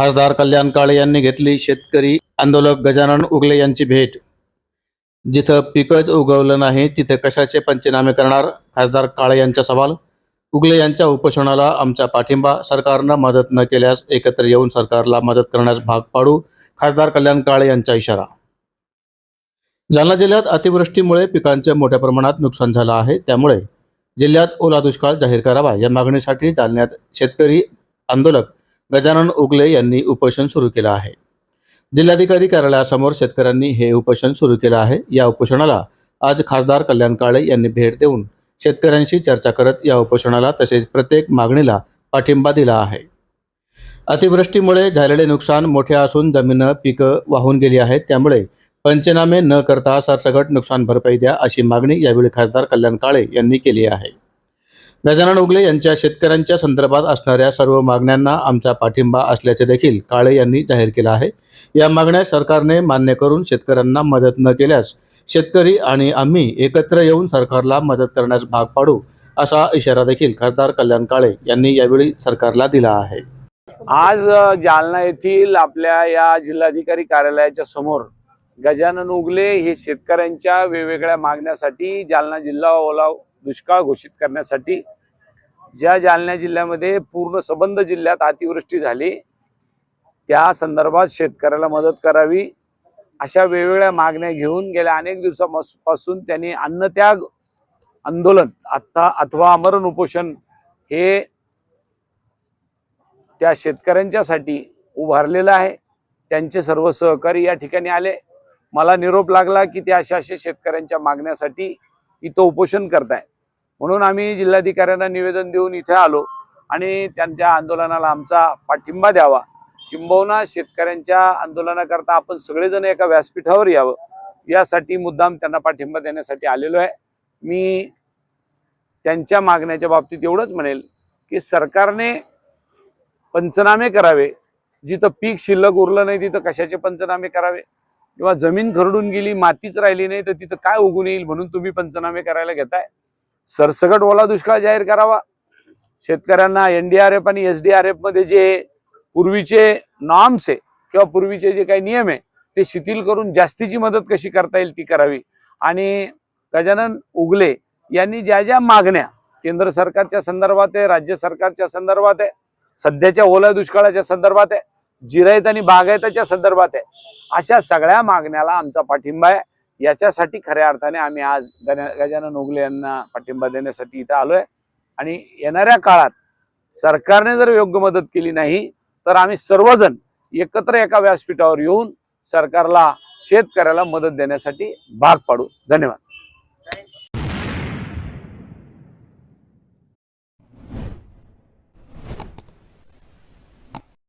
खासदार कल्याण काळे यांनी घेतली शेतकरी आंदोलक गजानन उगले यांची भेट. जिथं पिकच उगवलं नाही तिथे कशाचे पंचनामे करणार? खासदार काळे यांचा सवाल. उगले यांच्या उपोषणाला आमचा पाठिंबा. सरकारनं मदत न केल्यास एकत्र येऊन सरकारला मदत करण्यास भाग पाडू खासदार कल्याण काळे यांचा इशारा. जालना जिल्ह्यात अतिवृष्टीमुळे पिकांचे मोठ्या प्रमाणात नुकसान झालं आहे. त्यामुळे जिल्ह्यात ओला दुष्काळ जाहीर करावा या मागणीसाठी जालन्यात शेतकरी आंदोलक गजानन उगले यांनी उपोषण सुरू केलं आहे. जिल्हाधिकारी कार्यालयासमोर शेतकऱ्यांनी हे उपोषण सुरू केलं आहे. या उपोषणाला आज खासदार कल्याण काळे यांनी भेट देऊन शेतकऱ्यांशी चर्चा करत या उपोषणाला तसेच प्रत्येक मागणीला पाठिंबा दिला आहे. अतिवृष्टीमुळे झालेले नुकसान मोठे असून जमीन पिकं वाहून गेली आहेत. त्यामुळे पंचनामे न करता सरसगट नुकसान भरपाई द्या अशी मागणी यावेळी खासदार कल्याण काळे यांनी केली आहे. गजानन उगले यांच्या शेतकऱ्यांच्या संदर्भात असणाऱ्या सर्व मागण्यांना आमचा पाठिंबा असल्याचे देखील काळे यांनी जाहीर केलं आहे. या मागण्या सरकारने मान्य करून शेतकऱ्यांना मदत न केल्यास शेतकरी आणि आम्ही एकत्र येऊन सरकारला मदत करण्यास भाग पाडू असा इशारा देखील खासदार कल्याण काळे यांनी यावेळी सरकारला दिला आहे. आज जालना येथील आपल्या या जिल्हाधिकारी कार्यालयाच्या समोर गजानन उगले हे शेतकऱ्यांच्या वेगवेगळ्या मागण्यासाठी जालना जिल्हा ओलाव दुष्काळ घोषित करण्यासाठी ज्या जालना जिल्ह्यामध्ये पूर्ण सबंध जिल्ह्यात अतिवृष्टी झाली त्या संदर्भात शेतकऱ्याला मदत करावी. अशा वेगवेगळ्या मागण्या घेऊन गेल्या अनेक दिवसापासून त्यांनी अन्नत्याग आंदोलन आता अथवा आमरण उपोषण हे त्या शेतकऱ्यांच्यासाठी उभारलेलं आहे. त्यांचे सर्व सहकारी या ठिकाणी आले. मला निरोप लागला की ते अशा अशा शेतकऱ्यांच्या मागण्यासाठी इथं उपोषण करताय म्हणून आम्ही जिल्हाधिकाऱ्यांना निवेदन देऊन इथे आलो आणि त्यांच्या आंदोलनाला आमचा पाठिंबा द्यावा. किंबहुना शेतकऱ्यांच्या आंदोलनाकरता आपण सगळेजण एका व्यासपीठावर यावं. यासाठी मुद्दाम त्यांना पाठिंबा देण्यासाठी आलेलो आहे. मी त्यांच्या मागण्याच्या बाबतीत एवढंच म्हणेल की सरकारने पंचनामे करावे. जिथं पीक शिल्लक उरलं नाही तिथं कशाचे पंचनामे करावे? किंवा जमीन खरडून गेली मातीच राहिली नाही तर तिथं काय उगून येईल म्हणून तुम्ही पंचनामे करायला घेताय? सरसकट ओला दुष्काळ जाहीर करावा. शेतकऱ्यांना एनडीआरएफ आणि एसडीआरएफमध्ये जे पूर्वीचे नॉर्म्स आहे किंवा पूर्वीचे जे काही नियम आहे ते शिथिल करून जास्तीची मदत कशी करता येईल ती करावी. आणि गजानन उगले यांनी ज्या ज्या मागण्या केंद्र सरकारच्या संदर्भात आहे राज्य सरकारच्या संदर्भात आहे सध्याच्या ओला दुष्काळाच्या संदर्भात आहे जिरायत आणि बागायताच्या संदर्भात आहे अशा सगळ्या मागण्याला आमचा पाठिंबा आहे. याच्यासाठी खऱ्या अर्थाने आम्ही आज गजानन उगले यांना पाठिंबा देण्यासाठी इथं आलोय. आणि येणाऱ्या काळात सरकारने जर योग्य मदत केली नाही तर आम्ही सर्वजण एकत्र एका व्यासपीठावर येऊन सरकारला शेतकऱ्याला मदत देण्यासाठी भाग पाडू. धन्यवाद.